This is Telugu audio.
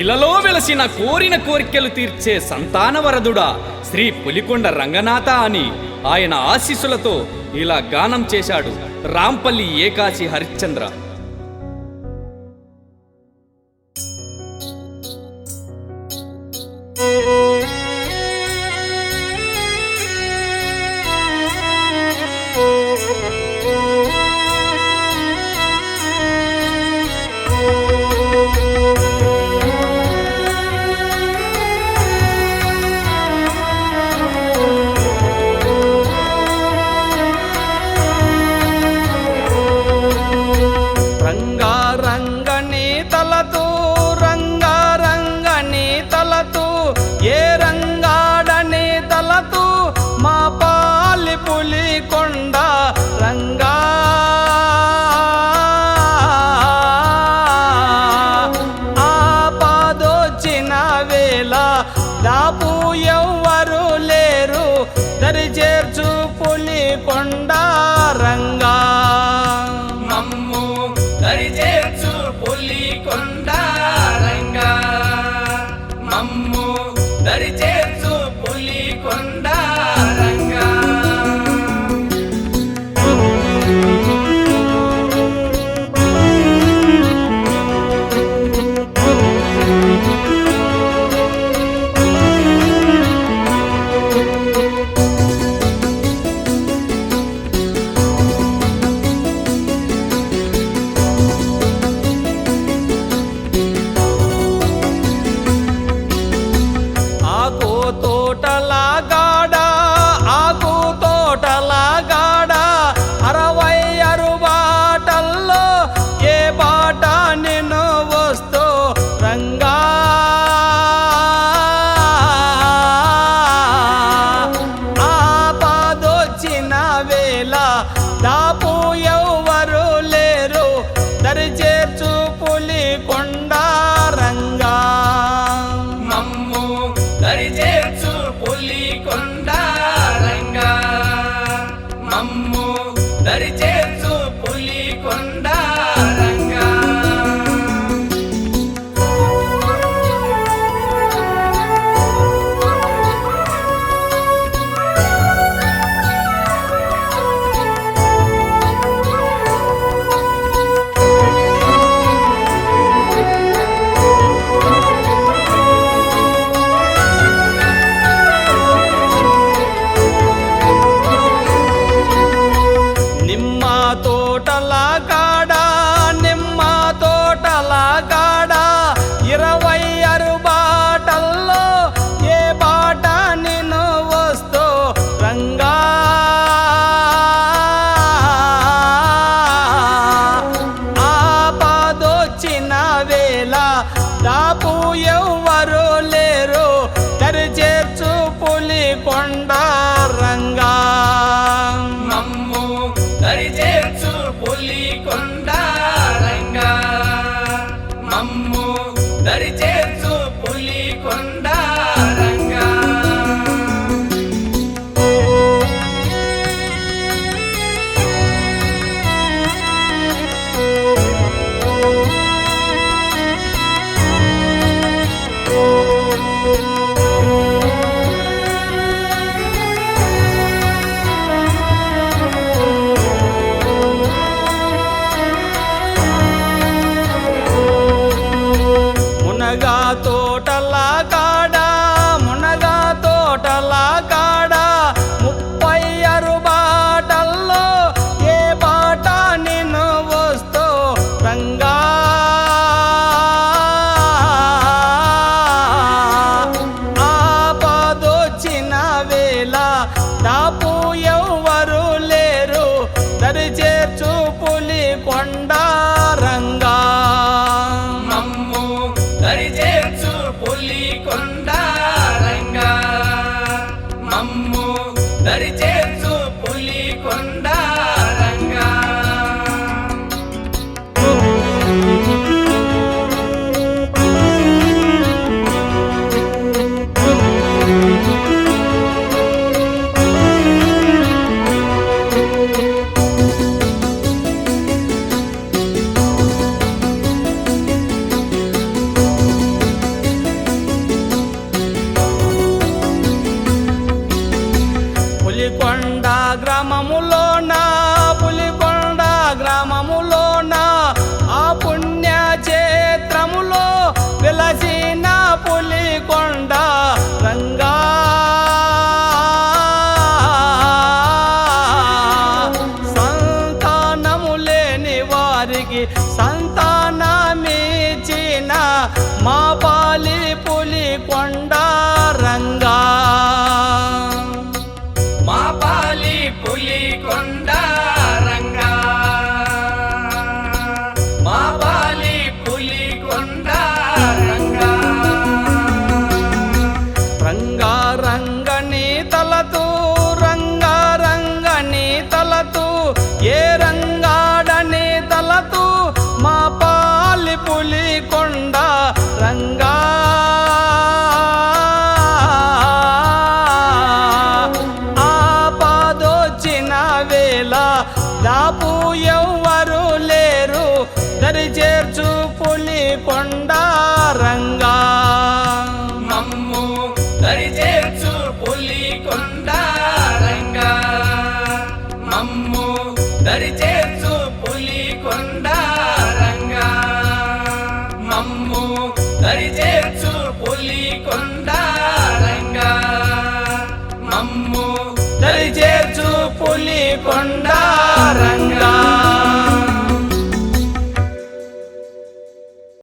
ఇలలో వెలసిన కోరిన కోరికలు తీర్చే సంతానవరదుడా శ్రీ పులికొండ రంగనాథ అని ఆయన ఆశీస్సులతో ఇలా గానం చేశాడు రాంపల్లి ఏకాశి హరిశ్చంద్ర. దాపు ఎవ్వరు లేరు. దరి చేర్చు పులి కొండ రంగా. చేర్చు పులి కొండ మునగా తోటలా కాడ మునగా తోటలా కాడ ముప్పై అరు బాటల్లో ఏ బాట నేను వస్తో రంగా? ఆపదొచ్చిన వేళ దాపు ఎవ్వరు లేరు దరి చూపులి పులి కొండ கொண்ட மா దాపు ఎవ్వరు లేరు. దరి చేర్చు పులి కొండారంగా మమ్ము దరి చేర్చు పులి కొండారంగా మమ్ము దరి చేర్చు పులి కొండారంగా మమ్ము దరి చేర్చు పులి కొండ